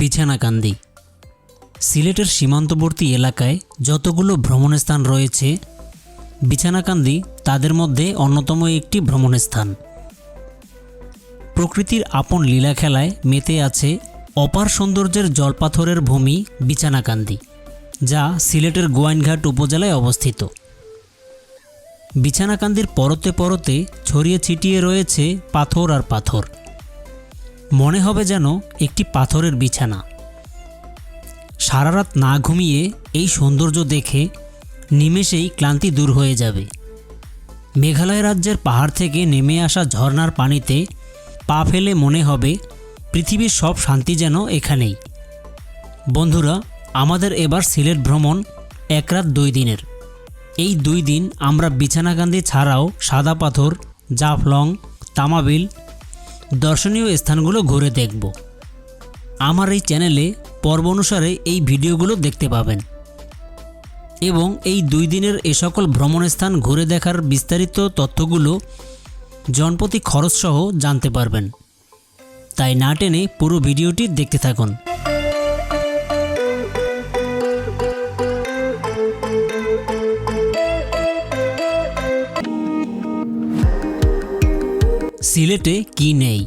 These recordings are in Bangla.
বিছানাকান্দি। সিলেটের সীমান্তবর্তী এলাকায় যতগুলো ভ্রমণ স্থান রয়েছে, বিছানাকান্দি তাদের মধ্যে অন্যতম একটি ভ্রমণ স্থান প্রকৃতির আপন লীলা খেলায় মেতে আছে অপার সৌন্দর্যের জলপাথরের ভূমি বিছানাকান্দি, যা সিলেটের গোয়াইনঘাট উপজেলায় অবস্থিত। বিছানাকান্দির পরতে পরতে ছড়িয়ে ছিটিয়ে রয়েছে পাথর আর পাথর। মনে হবে যেন একটি পাথরের বিছানা। সারা রাত না ঘুমিয়ে এই সৌন্দর্য দেখে নিমেষেই ক্লান্তি দূর হয়ে যাবে। মেঘালয় রাজ্যের পাহাড় থেকে নেমে আসা ঝর্নার পানিতে পা ফেলে মনে হবে পৃথিবীর সব শান্তি যেন এখানেই। বন্ধুরা, আমাদের এবার সিলেট ভ্রমণ এক রাত দুই দিনের। এই দুই দিন আমরা বিছানাকান্দি ছাড়াও সাদা পাথর, জাফলং, তামাবিল দর্শনীয় স্থানগুলো ঘুরে দেখব। আমার এই চ্যানেলে পর্ব অনুসারে এই ভিডিওগুলো দেখতে পাবেন। এবং এই দুই দিনের এ সকল ভ্রমণ স্থান ঘুরে দেখার বিস্তারিত তথ্যগুলো জনপ্রতি খরচসহ জানতে পারবেন। তাই না টেনে পুরো ভিডিওটি দেখতে থাকুন। সিলেটে কি নেই?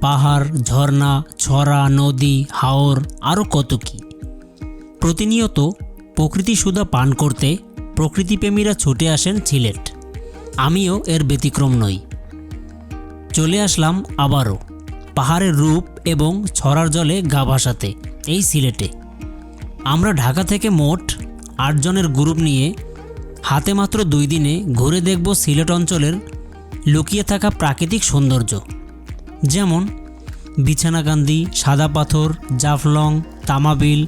পাহাড়, ঝর্ণা, ছড়া, নদী, হাওর আরও কত কি? প্রতিনিয়ত প্রকৃতি সুধা পান করতে প্রকৃতিপ্রেমীরা ছুটে আসেন সিলেট। আমিও এর ব্যতিক্রম নই। চলে আসলাম আবারও, পাহাড়ের রূপ এবং ছড়ার জলে গা ভাসাতে, এই সিলেটে। আমরা ঢাকা থেকে মোট আটজনের গ্রুপ নিয়ে হাতে মাত্র দুই দিনে ঘুরে দেখব সিলেট অঞ্চলের লুকিয়ে থাকা প্রাকৃতিক সৌন্দর্য, যেমন বিছানাকান্দি সাদা পাথর, জাফলং, তামাবিল,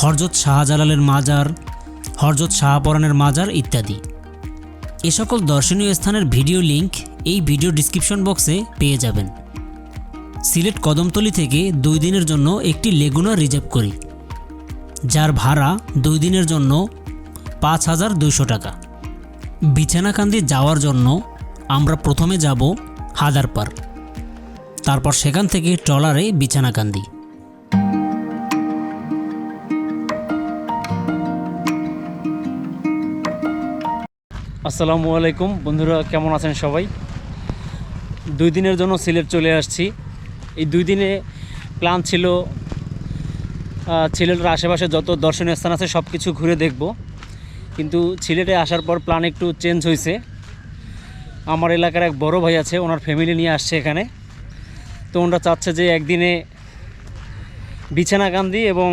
হরজত শাহজালালের মাজার, হরজত শাহপরানের মাজার ইত্যাদি। এ সকল দর্শনীয় স্থানের ভিডিও লিংক এই ভিডিও ডিসক্রিপশন বক্সে পেয়ে যাবেন। সিলেট কদমতলি থেকে দুই দিনের জন্য একটি লেগুনা রিজার্ভ করি, যার ভাড়া দুই দিনের জন্য পাঁচ হাজার দুইশো টাকা। বিছানাকান্দি যাওয়ার জন্য আমরা প্রথমে যাব হাদারপার। তারপর সেখান থেকে ট্রলারে বিছানাকান্দি। আসসালামু আলাইকুম। বন্ধুরা, কেমন আছেন সবাই? দুই দিনের জন্য সিলেট চলে আসছি। এই দুই দিনে প্ল্যান ছিল সিলেটের আশেপাশে যত দর্শনীয় স্থান আছে সব কিছু ঘুরে দেখব। কিন্তু সিলেটে আসার পর প্ল্যান একটু চেঞ্জ হয়েছে আমার এলাকার এক বড় ভাই আছে, ওনার ফ্যামিলি নিয়ে আসছে এখানে। তো ওনারা চাচ্ছে যে একদিনে বিছানাকান্দি এবং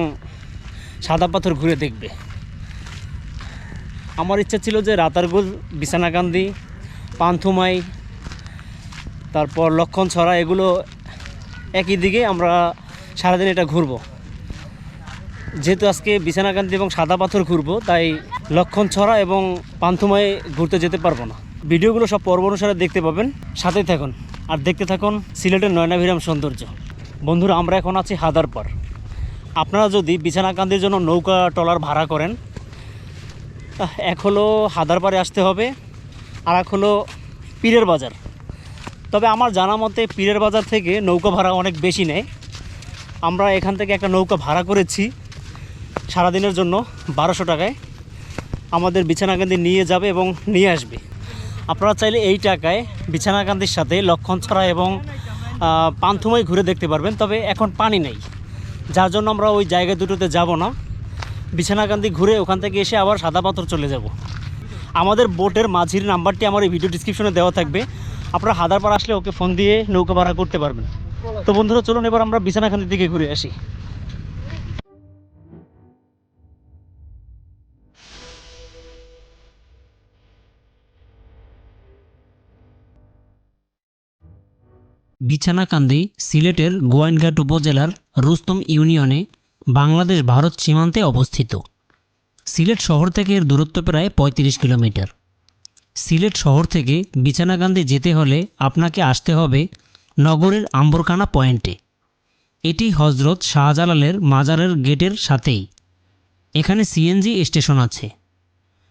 সাদা পাথর ঘুরে দেখবে। আমার ইচ্ছা ছিল যে রাতারগুল বিছানাকান্দি পান্থুমাই, তারপর লক্ষণ ছড়া, এগুলো একই দিকে আমরা সারাদিন এটা ঘুরবো। যেহেতু আজকে বিছানাকান্দি এবং সাদা পাথর ঘুরবো, তাই লক্ষণ ছড়া এবং পান্থুমাই ঘুরতে যেতে পারব না। ভিডিওগুলো সব পর্ব অনুসারে দেখতে পাবেন। সাথেই থাকুন। আর দেখতে থাকুন সিলেটের নয়নাভিরাম সৌন্দর্য। বন্ধুরা, আমরা এখন আছি হাদারপার আপনারা যদি বিছানাকান্দির জন্য নৌকা ট্রলার ভাড়া করেন এক হলো হাদারপাড়ে আসতে হবে, আর এক হলো পীরের বাজার। তবে আমার জানা মতে পীরের বাজার থেকে নৌকা ভাড়া অনেক বেশি নেয়। আমরা এখান থেকে একটা নৌকা ভাড়া করেছি সারাদিনের জন্য বারোশো টাকায়। আমাদের বিছানাকান্দি নিয়ে যাবে এবং নিয়ে আসবে। আপনারা চাইলে এই টাকায় বিছানাকান্দির সাথে লক্ষণছড়া এবং আহ, পান্থুমাই ঘুরে দেখতে পারবেন তবে এখন পানি নেই। যার জন্য আমরা ওই জায়গা দুটোতে যাব না। বিছানাকান্দি ঘুরে ওখান থেকে এসে আবার সাদা পাথর চলে যাব। আমাদের বোটের মাঝির নাম্বারটি আমার এই ভিডিও ডিসক্রিপশনে দেওয়া থাকবে। আপনারা হাদারপাড় আসলে ওকে ফোন দিয়ে নৌকা ভাড়া করতে পারবেন। তো বন্ধুরা চলুন এবার আমরা বিছানাকান্দির দিকে ঘুরে আসি। বিছানাকান্দি সিলেটের গোয়াইনঘাট উপজেলার রুস্তম ইউনিয়নে বাংলাদেশ ভারত সীমান্তে অবস্থিত। সিলেট শহর থেকে এর দূরত্ব প্রায় পঁয়ত্রিশ কিলোমিটার। সিলেট শহর থেকে বিছানাকান্দি যেতে হলে আপনাকে আসতে হবে নগরের আম্বরখানা পয়েন্টে। এটি হজরত শাহজালালের মাজারের গেটের সাথেই। এখানে সিএনজি স্টেশন আছে।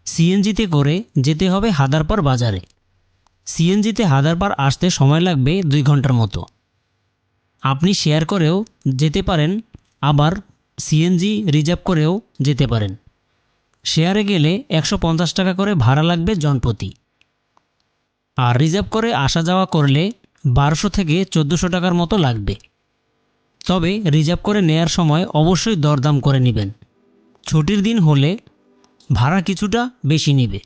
সিএনজিতে করে যেতে হবে হাদারপার বাজারে। সিএনজিতে হাদারপার আসতে সময় লাগবে দুই ঘণ্টার মতো। আপনি শেয়ার করেও যেতে পারেন, আবার সিএনজি রিজার্ভ করেও যেতে পারেন। শেয়ারে গেলে একশো পঞ্চাশ টাকা করে ভাড়া লাগবে জনপ্রতি। আর রিজার্ভ করে আসা যাওয়া করলে বারোশো থেকে চোদ্দোশো টাকার মতো লাগবে। তবে রিজার্ভ করে নেয়ার সময় অবশ্যই দরদাম করে নেবেন। ছুটির দিন হলে ভাড়া কিছুটা বেশি নেবে।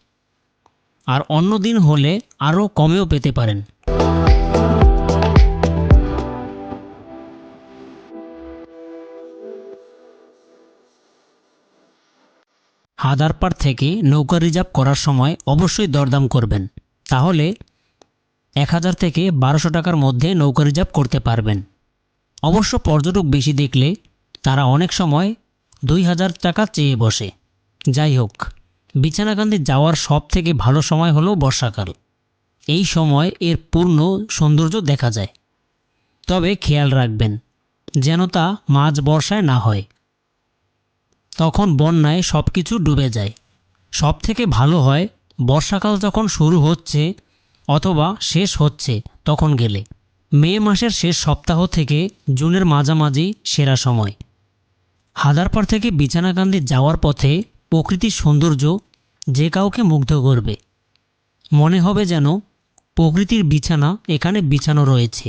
আর অন্য দিন হলে আরও কমেও পেতে পারেন। হাদারপাড় থেকে নৌকা রিজার্ভ করার সময় অবশ্যই দরদাম করবেন। তাহলে এক হাজার থেকে বারোশো টাকার মধ্যে নৌকা রিজার্ভ করতে পারবেন। অবশ্য পর্যটক বেশি দেখলে তারা অনেক সময় দুই হাজার টাকা চেয়ে বসে। যাই হোক। বিছানাকান্দি যাওয়ার সব থেকে ভালো সময় হলো বর্ষাকাল। এই সময় এর পূর্ণ সৌন্দর্য দেখা যায়। তবে খেয়াল রাখবেন, যেন তা মাঝ বর্ষায় না হয়। তখন বন্যায় সব কিছু ডুবে যায়। সব থেকে ভালো হয়, বর্ষাকাল যখন শুরু হচ্ছে অথবা শেষ হচ্ছে তখন গেলে। মে মাসের শেষ সপ্তাহ থেকে জুনের মাঝামাঝি সেরা সময়। হাদারপাড় থেকে বিছানাকান্দি যাওয়ার পথে প্রকৃতির সৌন্দর্য যে কাউকে মুগ্ধ করবে। মনে হবে যেন প্রকৃতির বিছানা এখানে বিছানো রয়েছে।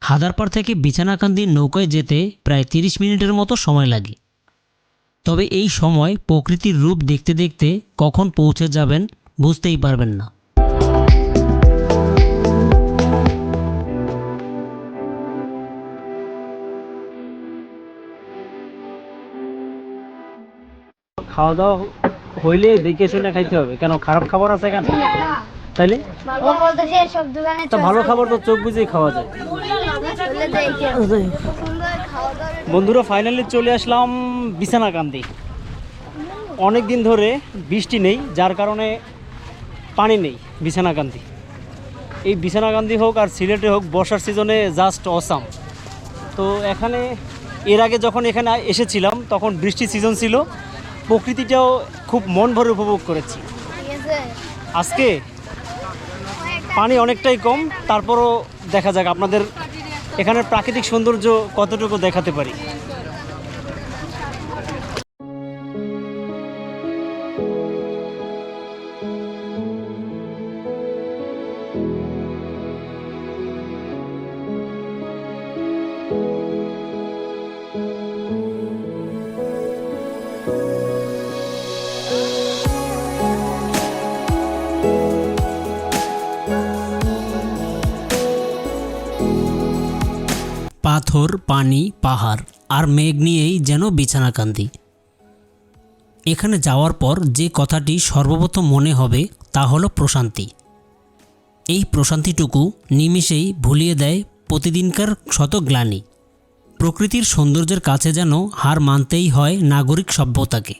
হাদারপাড় থেকে বিছানাকান্দির নৌকায় যেতে প্রায় তিরিশ মিনিটের মতো সময় লাগে। তবে এই সময় প্রকৃতির রূপ দেখতে দেখতে কখন পৌঁছে যাবেন বুঝতেই পারবেন না। খাওয়া দাওয়া হইলে দেখে শুনে খাইতে হবে। কেন, খারাপ খাবার আছে এখানে তাইলে? ভালো খাবার তো চোখ বুঝেই খাওয়া যায়। বন্ধুরা ফাইনালি চলে আসলাম বিছানাকান্দি। অনেক দিন ধরে বৃষ্টি নেই, যার কারণে পানি নেই বিছানাকান্দি। এই বিছানাকান্দি হোক আর সিলেটে হোক, বর্ষার সিজনে জাস্ট অসাম তো এখানে, এর আগে যখন এখানে এসেছিলাম, তখন বৃষ্টি সিজন ছিল। প্রকৃতিটাও খুব মন ভরে উপভোগ করেছি। আজকে পানি অনেকটাই কম, তারপরও দেখা যাক আপনাদের এখানের প্রাকৃতিক সৌন্দর্য কতটুকু দেখাতে পারি। পাথর পানি, পাহাড় আর মেঘ নিয়েই যেন বিছানাকান্দি। এখানে যাওয়ার পর যে কথাটি সর্বপ্রথম মনে হবে তা হলো প্রশান্তি। এই প্রশান্তিটুকু নিমিষেই ভুলিয়ে দেয় প্রতিদিনকার শত গ্লানি। প্রকৃতির সৌন্দর্যের কাছে যেন হার মানতেই হয় নাগরিক সভ্যতাকে।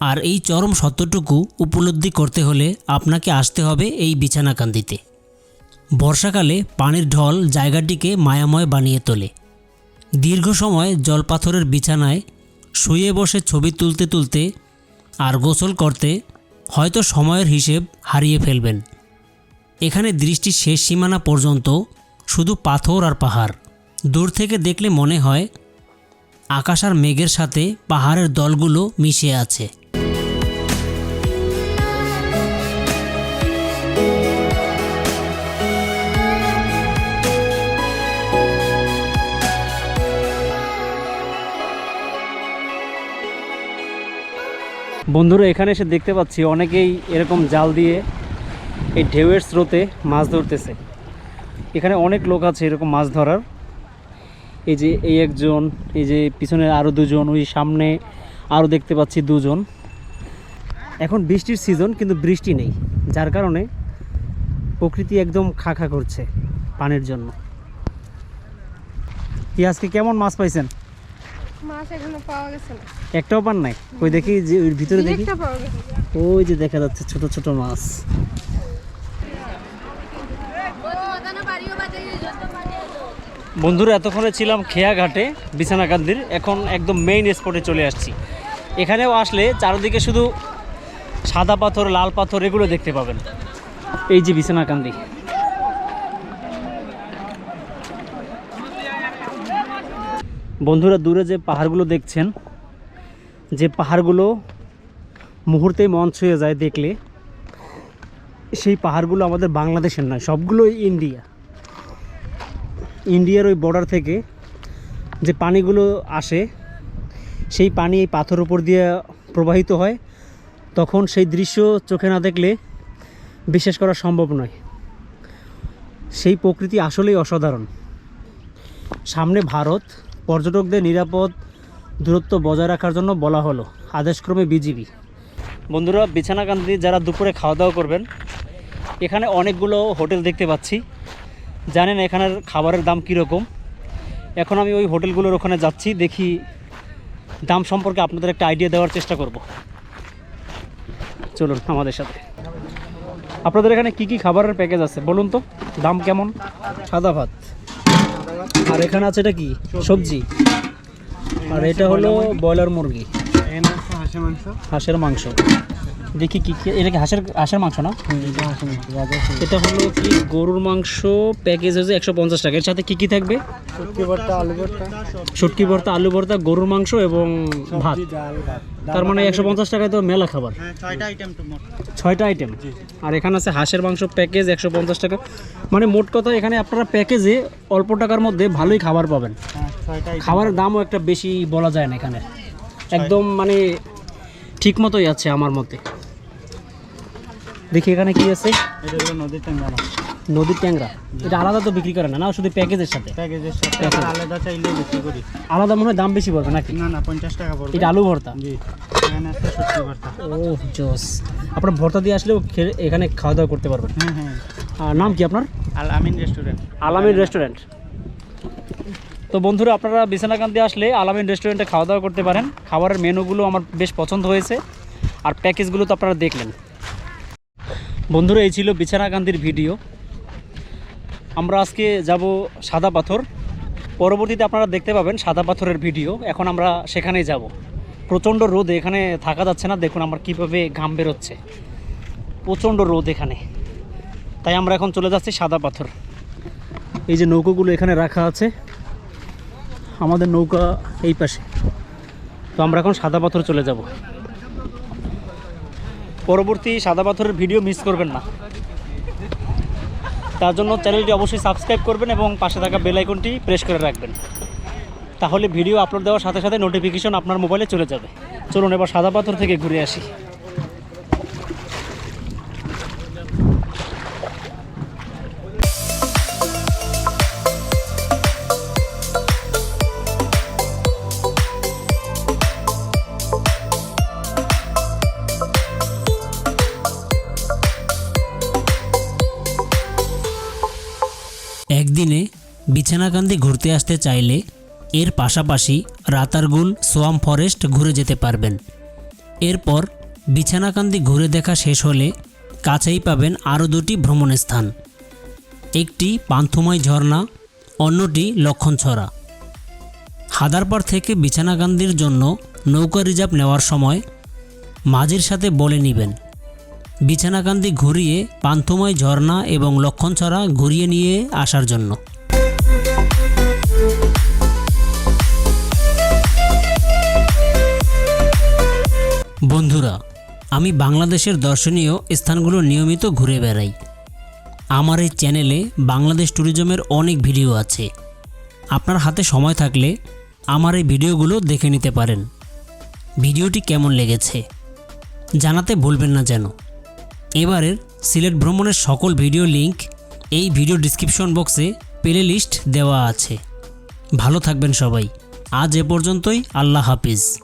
আর এই চরম সত্যটুকু উপলব্ধি করতে হলে আপনাকে আসতে হবে এই বিছানাকান্দিতে। বর্ষাকালে পানির ঢল জায়গাটিকে মায়াময় বানিয়ে তোলে। দীর্ঘ সময় জলপাথরের বিছানায় শুয়ে বসে ছবি তুলতে তুলতে আর গোসল করতে হয়তো সময়ের হিসেব হারিয়ে ফেলবেন। এখানে দৃষ্টির শেষ সীমানা পর্যন্ত শুধু পাথর আর পাহাড়। দূর থেকে দেখলে মনে হয় আকাশ আর মেঘের সাথে পাহাড়ের দলগুলো মিশে আছে। বন্ধুরা, এখানে এসে দেখতে পাচ্ছি অনেকেই এরকম জাল দিয়ে এই ঢেউয়ের স্রোতে মাছ ধরতেছে। এখানে অনেক লোক আছে এরকম মাছ ধরার। এই যে এই একজন, এই যে পিছনে আরও দুজন, ওই সামনে আরও দেখতে পাচ্ছি দুজন। এখন বৃষ্টির সিজন, কিন্তু বৃষ্টি নেই, যার কারণে প্রকৃতি একদম খা খা করছে পানির জন্য। কি আজকে কেমন মাছ পাইছেন? মাছ এখনও পাওয়া গেছে না। একটাও পান নাই? ওই দেখি যে ওই ভিতরে দেখি। ওই যে দেখা যাচ্ছে ছোট ছোট মাছ। বন্ধুরা এতক্ষণে ছিলাম খেয়াঘাটে বিছানাকান্দির। এখন একদম মেইন স্পটে চলে আসছি। এখানেও আসলে চারিদিকে শুধু সাদা পাথর লাল পাথর এগুলো দেখতে পাবেন। এই যে বিছানাকান্দি। বন্ধুরা দূরে যে পাহাড়গুলো দেখছেন, যে পাহাড়গুলো মুহূর্তেই মন ছুঁয়ে যায় দেখলে, সেই পাহাড়গুলো আমাদের বাংলাদেশের নয়, সবগুলোই ইন্ডিয়া। ইন্ডিয়ার ওই বর্ডার থেকে যে পানিগুলো আসে, সেই পানি এই পাথর উপর দিয়ে প্রবাহিত হয়, তখন সেই দৃশ্য চোখে না দেখলে বিশ্বাস করা সম্ভব নয়। সেই প্রকৃতি আসলেই অসাধারণ। সামনে ভারত পর্যটকদের নিরাপদ দূরত্ব বজায় রাখার জন্য বলা হলো। আদেশক্রমে বিজিবি। বন্ধুরা বিছানাকান্দি যারা দুপুরে খাওয়া দাওয়া করবেন, এখানে অনেকগুলো হোটেল দেখতে পাচ্ছি। জানেন এখানের খাবারের দাম কীরকম। এখন আমি ওই হোটেলগুলোর ওখানে যাচ্ছি, দেখি দাম সম্পর্কে আপনাদের একটা আইডিয়া দেওয়ার চেষ্টা করব। চলুন আমাদের সাথে। আপনাদের এখানে কি কি খাবারের প্যাকেজ আছে, বলুন তো? দাম কেমন? সাদা ভাত। আর এখানে আছে এটা কি? সবজি। আর এটা হলো ব্রয়লার মুরগি। হাঁসের মাংস। দেখি কি কি এটা কি হাঁসের হাঁসের মাংস না? এটা হলো কি গরুর মাংস প্যাকেজ হচ্ছে একশো পঞ্চাশ টাকা। এর সাথে কি কি থাকবে? শুটকি ভর্তা আলু ভর্তা। গরুর মাংস এবং ভাত। তার মানে একশো পঞ্চাশ টাকায় তো মেলা খাবার। ছয়টা আইটেম আর এখানে আছে হাঁসের মাংস প্যাকেজ একশো পঞ্চাশ টাকা। মানে মোট কথা এখানে আপনারা প্যাকেজে অল্প টাকার মধ্যে ভালোই খাবার পাবেন। খাবারের দামও একটা বেশি বলা যায় না এখানে। একদম মানে ঠিক মতোই আছে আমার মতে। দেখি এখানে কি আছে? নদীর ট্যাংরা নদীর ট্যাংরা। এটা আলাদা তো বিক্রি করে না না? শুধু প্যাকেজের সাথে? প্যাকেজের সাথে। আলাদা বিক্রি করি। আলাদা মনে হয় দাম বেশি পড়বে নাকি? না না পঞ্চাশ টাকা পড়বে। এটা আলু ভর্তা? জি। ও জোস। আপনার ভর্তা দিয়ে আসলেও এখানে খাওয়া দাওয়া করতে পারবেন? হ্যাঁ হ্যাঁ। নাম কি আপনার? আল আমিন রেস্টুরেন্ট। আলামিন রেস্টুরেন্ট। তো বন্ধুরা আপনারা বিছানাকান্দি আসলে আলামিন রেস্টুরেন্টে খাওয়া দাওয়া করতে পারেন। খাবারের মেনুগুলো আমার বেশ পছন্দ হয়েছে। আর প্যাকেজগুলো তো আপনারা দেখলেন। বন্ধুরা, এই ছিল বিছানাকান্দির ভিডিও। আমরা আজকে যাব সাদা পাথর। পরবর্তীতে আপনারা দেখতে পাবেন সাদা পাথরের ভিডিও। এখন আমরা সেখানেই যাব। প্রচণ্ড রোদ এখানে থাকা যাচ্ছে না। দেখুন আমার কীভাবে ঘাম বেরোচ্ছে। প্রচণ্ড রোদ এখানে। তাই আমরা এখন চলে যাচ্ছি সাদা পাথর। এই যে নৌকোগুলো এখানে রাখা আছে। আমাদের নৌকা এই পাশে। তো আমরা এখন সাদা পাথর চলে যাব। পরবর্তী সাদা পাথরের ভিডিও মিস করবেন না। তার জন্য চ্যানেলটি অবশ্যই সাবস্ক্রাইব করবেন এবং পাশে থাকা বেল আইকনটি প্রেস করে রাখবেন। তাহলে ভিডিও আপলোড দেওয়ার সাথে সাথে নোটিফিকেশন আপনার মোবাইলে চলে যাবে। চলুন এবার সাদা পাথর থেকে ঘুরে আসি। একদিনে বিছানাকান্দি ঘুরতে আসতে চাইলে এর পাশাপাশি রাতারগুল, সোয়াম ফরেস্ট ঘুরে যেতে পারবেন। এরপর বিছানাকান্দি ঘুরে দেখা শেষ হলে কাছেই পাবেন আরও দুটি ভ্রমণ স্থান একটি পান্থময় ঝর্ণা, অন্যটি লক্ষণছড়া। হাদারপাড় থেকে বিছানাকান্দির জন্য নৌকা রিজার্ভ নেওয়ার সময় মাঝির সাথে বলে নেবেন। বিছানাকান্দি ঘুরিয়ে পান্থময় ঝর্ণা এবং লক্ষণছড়া ঘুরিয়ে নিয়ে আসার জন্য। বন্ধুরা, আমি বাংলাদেশের দর্শনীয় স্থানগুলো নিয়মিত ঘুরে বেড়াই। আমার এই চ্যানেলে বাংলাদেশ ট্যুরিজমের অনেক ভিডিও আছে। আপনার হাতে সময় থাকলে আমার এই ভিডিওগুলো দেখে নিতে পারেন। ভিডিওটি কেমন লেগেছে জানাতে ভুলবেন না যেন। এবারের সিলেট ভ্রমণের সকল ভিডিও লিংক এই ভিডিও ডিসক্রিপশন বক্সে প্লে লিস্ট দেওয়া আছে। ভালো থাকবেন সবাই। আজ এ পর্যন্তই, আল্লাহ হাফিজ।